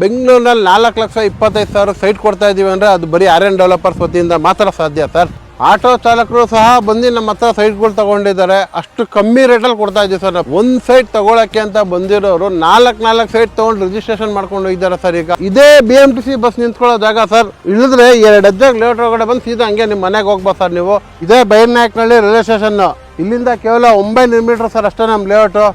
ಬೆಂಗಳೂರಿನಲ್ಲಿ ನಾಲ್ಕು ಲಕ್ಷ ಇಪ್ಪತ್ತೈದು ಸಾವಿರ ಸೈಟ್ ಕೊಡ್ತಾ ಇದ್ದೀವಿ ಅಂದರೆ ಅದು ಬರೀ ಆರ್ ಎನ್ ಡೆವಲಪರ್ಸ್ ವತಿಯಿಂದ ಮಾತ್ರ ಸಾಧ್ಯ ಸರ್. ಆಟೋ ಚಾಲಕರು ಸಹ ಬಂದು ನಮ್ಮ ಹತ್ರ ಸೈಟ್ಗಳು ತಗೊಂಡಿದ್ದಾರೆ. ಅಷ್ಟು ಕಮ್ಮಿ ರೇಟಲ್ಲಿ ಕೊಡ್ತಾ ಇದ್ದೀವಿ ಸರ್ ಒಂದು ಸೈಟ್ ತಗೊಳಕ್ಕೆ ಅಂತ ಬಂದಿರೋರು ನಾಲ್ಕು ನಾಲ್ಕು ಸೈಟ್ ತೊಗೊಂಡು ರಿಜಿಸ್ಟ್ರೇಷನ್ ಮಾಡ್ಕೊಂಡು ಹೋಗಿದ್ದಾರೆ ಸರ್ ಈಗ. ಇದೇ B M T C bus ನಿಂತ್ಕೊಳ್ಳೋ ಜಾಗ ಸರ್. ಇಳಿದ್ರೆ ಎರಡು ಹೆಜ್ಜೆಗೆ ಲೇಟ್ ಒಳಗಡೆ ಬಂದು ಸೀದಾ ಹಂಗೆ ನಿಮ್ಮ ಮನೆಗೆ ಹೋಗ್ಬೋದು ಸರ್ ನೀವು. ಇದೇ ಬೈರ್ನಾಯಕ್ನಲ್ಲಿ ರೈಲ್ವೆ ಸ್ಟೇಷನ್ ಇಲ್ಲಿಂದ ಕೇವಲ ಒಂಬೈನೂರು ಮೀಟರ್ ಸರ್ ಅಷ್ಟೇ ನಮ್ಮ layout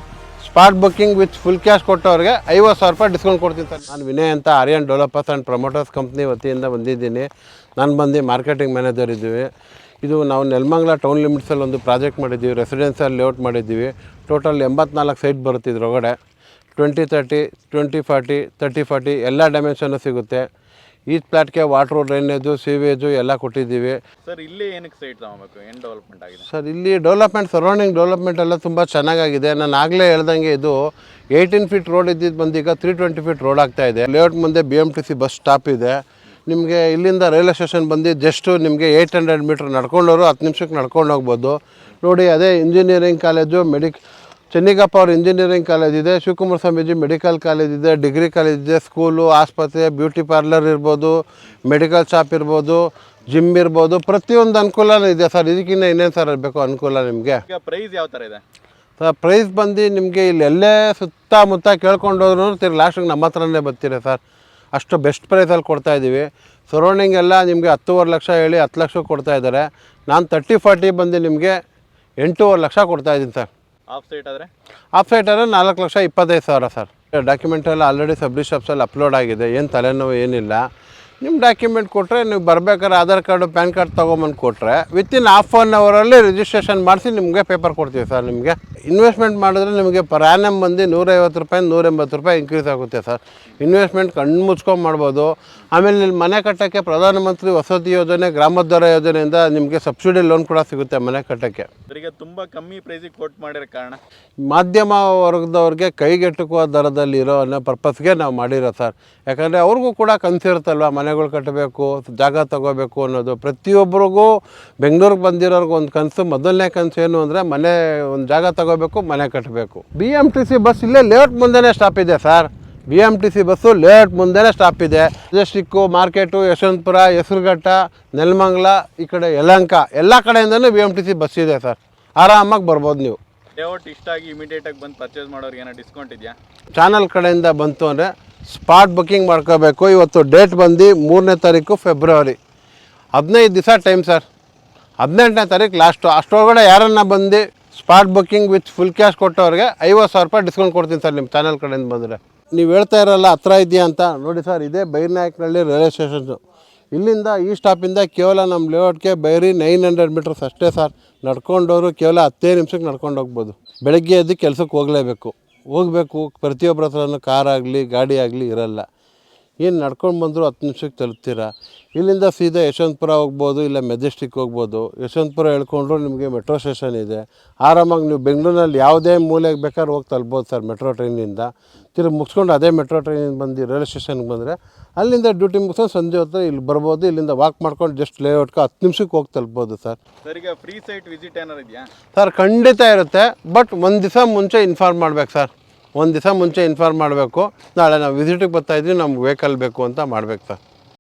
spot booking with full cash ಕೊಟ್ಟವ್ರಿಗೆ ಐವತ್ತು ಸಾವಿರ ರೂಪಾಯಿ ಡಿಸ್ಕೌಂಟ್ ಕೊಡ್ತೀನಿ ಸರ್. ನಾನು ವಿನಯ್ ಅಂತ Aryan developers and promoters company ವತಿಯಿಂದ ಬಂದಿದ್ದೀನಿ. ನಾನು ಬಂದು ಮಾರ್ಕೆಟಿಂಗ್ ಮ್ಯಾನೇಜರ್ ಇದ್ದೀವಿ. ಇದು ನಾವು ನೆಲಮಂಗ್ಲ ಟೌನ್ ಲಿಮಿಟ್ಸಲ್ಲಿ ಒಂದು ಪ್ರಾಜೆಕ್ಟ್ ಮಾಡಿದ್ದೀವಿ. ರೆಸಿಡೆನ್ಸಿಯಲ್ ಲೇಔಟ್ ಮಾಡಿದ್ದೀವಿ. ಟೋಟಲ್ ಎಂಬತ್ನಾಲ್ಕು ಸೈಟ್ ಬರುತ್ತೆ ಇದ್ರೊಳಗಡೆ. Twenty thirty twenty forty thirty forty ಎಲ್ಲ ಡೈಮೆನ್ಷನ್ನು ಸಿಗುತ್ತೆ. ಈ ಪ್ಲಾಟ್ಗೆ ವಾಟ್ರು ಡ್ರೈನೇಜು ಸೀವೇಜು ಎಲ್ಲ ಕೊಟ್ಟಿದ್ದೀವಿ. ಸರ್ ಇಲ್ಲಿ ಏನಕ್ಕೆ ಸೈಟ್ ತಗೋಬೇಕು? ಏನು ಡೆವಲಪ್ಮೆಂಟ್ ಆಗಿದೆ? ಸರ್ ಇಲ್ಲಿ ಡೆವಲಪ್ಮೆಂಟ್ ಸರೌಂಡಿಂಗ್ ಡೆವಲಪ್ಮೆಂಟ್ ಎಲ್ಲ ತುಂಬ ಚೆನ್ನಾಗಾಗಿದೆ. ನಾನು ಆಗಲೇ ಹೇಳ್ದಂಗೆ ಇದು ಏಯ್ಟೀನ್ ಫೀಟ್ ರೋಡ್ ಇದ್ದಿದ್ದು ಬಂದು ಈಗ ತ್ರೀ ಟ್ವೆಂಟಿ ಫೀಟ್ ರೋಡ್ ಆಗ್ತಾ ಇದೆ. ಲೇಔಟ್ ಮುಂದೆ B M T C bus stop ಇದೆ. ನಿಮಗೆ ಇಲ್ಲಿಂದ ರೈಲ್ವೆ ಸ್ಟೇಷನ್ ಬಂದು ಜಸ್ಟು ನಿಮಗೆ ಏಯ್ಟ್ ಹಂಡ್ರೆಡ್ ಮೀಟ್ರ್ ನಡ್ಕೊಂಡವರು ಹತ್ತು ನಿಮಿಷಕ್ಕೆ ನಡ್ಕೊಂಡು ಹೋಗ್ಬೋದು ನೋಡಿ ಅದೇ ಇಂಜಿನಿಯರಿಂಗ್ ಕಾಲೇಜು ಮೆಡಿಕ್ ಚೆನ್ನಿಗಪ್ಪ ಅವ್ರ ಇಂಜಿನಿಯರಿಂಗ್ ಕಾಲೇಜ್ ಇದೆ ಶಿವಕುಮಾರ ಸ್ವಾಮೀಜಿ ಮೆಡಿಕಲ್ ಕಾಲೇಜ್ ಇದೆ ಡಿಗ್ರಿ ಕಾಲೇಜ್ ಇದೆ ಸ್ಕೂಲು ಆಸ್ಪತ್ರೆ ಬ್ಯೂಟಿ ಪಾರ್ಲರ್ ಇರ್ಬೋದು ಮೆಡಿಕಲ್ ಶಾಪ್ ಇರ್ಬೋದು ಜಿಮ್ ಇರ್ಬೋದು ಪ್ರತಿಯೊಂದು ಅನುಕೂಲನೂ ಇದೆ ಸರ್. ಇದಕ್ಕಿಂತ ಇನ್ನೇನು ಸರ್ ಇರಬೇಕು ಅನುಕೂಲ ನಿಮಗೆ? ಪ್ರೈಸ್ ಯಾವ ಥರ ಇದೆ? ಸರ್ ಪ್ರೈಸ್ ಬಂದು ನಿಮಗೆ ಇಲ್ಲಿ ಎಲ್ಲೇ ಸುತ್ತಮುತ್ತ ಕೇಳ್ಕೊಂಡೋದ್ರು ತಿರ್ಗಿ ಲಾಸ್ಟಿಗೆ ನಮ್ಮ ಹತ್ರನೇ ಬರ್ತೀರ ಸರ್? ಅಷ್ಟು ಬೆಸ್ಟ್ ಪ್ರೈಸಲ್ಲಿ ಕೊಡ್ತಾ ಇದ್ದೀವಿ. ಸರೌಂಡಿಂಗ್ ಎಲ್ಲ ನಿಮಗೆ ಹತ್ತುವರೆ ಲಕ್ಷ ಹೇಳಿ ಹತ್ತು ಲಕ್ಷಕ್ಕೆ ಕೊಡ್ತಾ ಇದ್ದಾರೆ. ನಾನು ತರ್ಟಿ ಫಾರ್ಟಿ ಬಂದು ನಿಮಗೆ ಎಂಟೂವರೆ ಲಕ್ಷ ಕೊಡ್ತಾ ಇದ್ದೀನಿ ಸರ್. ಆಫ್ ಸೈಟ್ ಆದರೆ? ಆಫ್ ನಾಲ್ಕು ಲಕ್ಷ ಇಪ್ಪತ್ತೈದು ಸಾವಿರ ಸರ್. ಡಾಕ್ಯುಮೆಂಟ್ ಎಲ್ಲ ಆಲ್ರೆಡಿ ಸಬ್ಡಿ ಶಾಪ್ಸಲ್ಲಿ ಅಪ್ಲೋಡ್ ಆಗಿದೆ. ಏನು ತಲೆನೋವು ಏನಿಲ್ಲ. ನಿಮ್ಮ ಡಾಕ್ಯುಮೆಂಟ್ ಕೊಟ್ಟರೆ ನೀವು ಬರಬೇಕಾದ್ರೆ ಆಧಾರ್ ಕಾರ್ಡು ಪ್ಯಾನ್ ಕಾರ್ಡ್ ತೊಗೊಂಬಂದು ಕೊಟ್ಟರೆ ವಿತಿನ್ ಹಾಫ್ ಆನ್ ಅವರಲ್ಲಿ ರಿಜಿಸ್ಟ್ರೇಷನ್ ಮಾಡಿಸಿ ನಿಮಗೆ ಪೇಪರ್ ಕೊಡ್ತೀವಿ ಸರ್ ನಿಮಗೆ. ಇನ್ವೆಸ್ಟ್ಮೆಂಟ್ ಮಾಡಿದ್ರೆ ನಿಮಗೆ ಪರ್ ಬಂದಿ ಬಂದು ನೂರೈವತ್ತು ರೂಪಾಯಿ ನೂರ ಎಂಬತ್ತು ರೂಪಾಯಿ ಇನ್ಕ್ರೀಸ್ ಆಗುತ್ತೆ ಸರ್ ಇನ್ವೆಸ್ಟ್ಮೆಂಟ್ ಕಣ್ಣು ಮುಚ್ಕೊಂಡು ಮಾಡ್ಬೋದು. ಆಮೇಲೆ ಇಲ್ಲಿ ಮನೆ ಕಟ್ಟೋಕ್ಕೆ ಪ್ರಧಾನಮಂತ್ರಿ ವಸತಿ ಯೋಜನೆ ಗ್ರಾಮೋದ್ಧಾರ ಯೋಜನೆಯಿಂದ ನಿಮಗೆ ಸಬ್ಸಿಡಿ ಲೋನ್ ಕೂಡ ಸಿಗುತ್ತೆ ಮನೆ ಕಟ್ಟೋಕ್ಕೆ. ಇವರಿಗೆ ತುಂಬ ಕಮ್ಮಿ ಪ್ರೈಸಿಗೆ ಕೋಟ್ ಮಾಡಿರೋ ಕಾರಣ? ಮಾಧ್ಯಮ ವರ್ಗದವ್ರಿಗೆ ಕೈಗೆಟುಕುವ ದರದಲ್ಲಿ ಇರೋ ಅನ್ನೋ ಪರ್ಪಸ್ಗೆ ನಾವು ಮಾಡಿರೋ ಸರ್ ಯಾಕಂದರೆ ಅವ್ರಿಗೂ ಕೂಡ ಕನಸಿರುತ್ತಲ್ವ ಮನೆಗಳು ಕಟ್ಟಬೇಕು ಜಾಗ ತಗೋಬೇಕು ಅನ್ನೋದು ಪ್ರತಿಯೊಬ್ಬರಿಗೂ ಬೆಂಗಳೂರಿಗೆ ಬಂದಿರೋರ್ಗೆ ಒಂದು ಕನಸು ಮೊದಲನೇ ಕನಸು ಏನು ಅಂದರೆ ಮನೆ ಒಂದು ಜಾಗ ತಗೋಬೇಕು ಮನೆ ಕಟ್ಟಬೇಕು B M T C bus ಇಲ್ಲೇ ಲೇಔಟ್ ಮುಂದೆನೇ ಸ್ಟಾಪ್ ಇದೆ sir. B M T C bus layout ಮುಂದೆನೇ ಸ್ಟಾಪ್ ಇದೆ. ಮೆಜೆಸ್ಟಿಕ್ಕು ಮಾರ್ಕೆಟು ಯಶವಂತಪುರ ಹೆಸರುಘಟ್ಟ ನೆಲಮಂಗಲ ಈ ಕಡೆ ಯಲಂಕ ಎಲ್ಲ ಕಡೆಯಿಂದನೂ B M T C bus ಇದೆ ಸರ್. ಆರಾಮಾಗಿ ಬರ್ಬೋದು ನೀವು. ಲೇಔಟ್ ಇಷ್ಟ ಆಗಿ ಇಮಿಡಿಯೇಟಾಗಿ ಬಂದು ಪರ್ಚೇಸ್ ಮಾಡೋರಿಗೆ ಏನೋ ಡಿಸ್ಕೌಂಟ್ ಇದೆಯಾ? ಚಾನಲ್ ಕಡೆಯಿಂದ ಬಂತು ಅಂದರೆ ಸ್ಪಾಟ್ ಬುಕ್ಕಿಂಗ್ ಮಾಡ್ಕೋಬೇಕು. ಇವತ್ತು ಡೇಟ್ ಬಂದು ಮೂರನೇ ತಾರೀಕು ಫೆಬ್ರವರಿ. ಹದಿನೈದು ದಿವಸ ಟೈಮ್ ಸರ್. ಹದಿನೆಂಟನೇ ತಾರೀಕು ಲಾಸ್ಟು. ಅಷ್ಟರೊಳಗಡೆ ಯಾರನ್ನ ಬಂದು spot booking with full cash ಕೊಟ್ಟವ್ರಿಗೆ ಐವತ್ತು ಸಾವಿರ ರೂಪಾಯಿ ಡಿಸ್ಕೌಂಟ್ ಕೊಡ್ತೀನಿ ಸರ್ ನಿಮ್ಮ ಚಾನಲ್ ಕಡೆಯಿಂದ ಬಂದರೆ. ನೀವು ಹೇಳ್ತಾ ಇರಲ್ಲ, ಹತ್ರ ಇದೆಯಾ ಅಂತ. ನೋಡಿ ಸರ್, ಇದೇ ಬೈರ್ನಾಯಕ್ನಳ್ಳಿ ರೈಲ್ವೆ ಸ್ಟೇಷನ್ನು ಇಲ್ಲಿಂದ ಈ ಸ್ಟಾಪಿಂದ ಕೇವಲ ನಮ್ಮ ಲೇಔಟ್ಗೆ ಬೈರಿ ನೈನ್ ಹಂಡ್ರೆಡ್ ಮೀಟರ್ಸ್ ಅಷ್ಟೇ ಸರ್. ನಡ್ಕೊಂಡವರು ಕೇವಲ ಹತ್ತೇ ನಿಮಿಷಕ್ಕೆ ನಡ್ಕೊಂಡು ಹೋಗ್ಬೋದು. ಬೆಳಗ್ಗೆ ಎದ್ದು ಕೆಲಸಕ್ಕೆ ಹೋಗಲೇಬೇಕು. ಹೋಗಬೇಕು ಪ್ರತಿಯೊಬ್ಬರ ಹತ್ರನೂ ಕಾರ್ ಆಗಲಿ ಗಾಡಿ ಆಗಲಿ ಇರಲ್ಲ. ಏನು ನಡ್ಕೊಂಡು ಬಂದರೂ ಹತ್ತು ನಿಮಿಷಕ್ಕೆ ತಲುಪ್ತೀರಾ? ಇಲ್ಲಿಂದ ಸೀದಾ ಯಶವಂತಪುರ ಹೋಗ್ಬೋದು ಇಲ್ಲ ಮೆಜೆಸ್ಟಿಕ್ ಹೋಗ್ಬೋದು. ಯಶವಂತಪುರ ಹೇಳ್ಕೊಂಡ್ರು ನಿಮಗೆ ಮೆಟ್ರೋ ಸ್ಟೇಷನ್ ಇದೆ. ಆರಾಮಾಗಿ ನೀವು ಬೆಂಗಳೂರಿನಲ್ಲಿ ಯಾವುದೇ ಮೂಲೆಗೆ ಬೇಕಾದ್ರೆ ಹೋಗಿ ತಲುಪ್ಬೋದು ಸರ್ ಮೆಟ್ರೋ ಟ್ರೈನಿಂದ. ತಿರುಗಿ ಮುಗಿಸ್ಕೊಂಡು ಅದೇ ಮೆಟ್ರೋ ಟ್ರೈನಿಂದ ಬಂದು ರೈಲ್ವೆ ಸ್ಟೇಷನ್ಗೆ ಬಂದರೆ ಅಲ್ಲಿಂದ ಡ್ಯೂಟಿ ಮುಗಿಸ್ಕೊಂಡು ಸಂಜೆ ಹೊತ್ತು ಇಲ್ಲಿ ಬರ್ಬೋದು ಇಲ್ಲಿಂದ ವಾಕ್ ಮಾಡ್ಕೊಂಡು ಜಸ್ಟ್ ಲೇಔಟ್ಗೆ ಹತ್ತು ನಿಮಿಷಕ್ಕೆ ಹೋಗಿ ತಲುಪ್ಬೋದು ಸರ್. ಸರ್ ಈಗ ಫ್ರೀ ಸೈಟ್ ವಿಸಿಟ್ ಏನಾರು ಇದೆಯಾ? ಸರ್ ಖಂಡಿತ ಇರುತ್ತೆ ಬಟ್ ಒಂದು ದಿವಸ ಮುಂಚೆ ಇನ್ಫಾರ್ಮ್ ಮಾಡ್ಬೇಕು ಸರ್. ಒಂದು ದಿವಸ ಮುಂಚೆ ಇನ್ಫಾರ್ಮ್ ಮಾಡಬೇಕು. ನಾಳೆ ನಾವು ವಿಸಿಟಿಗೆ ಬರ್ತಾಯಿದ್ವಿ ನಮ್ಗೆ ವೆಹಿಕಲ್ ಬೇಕು ಅಂತ ಮಾಡ್ಬೇಕು ಸರ್.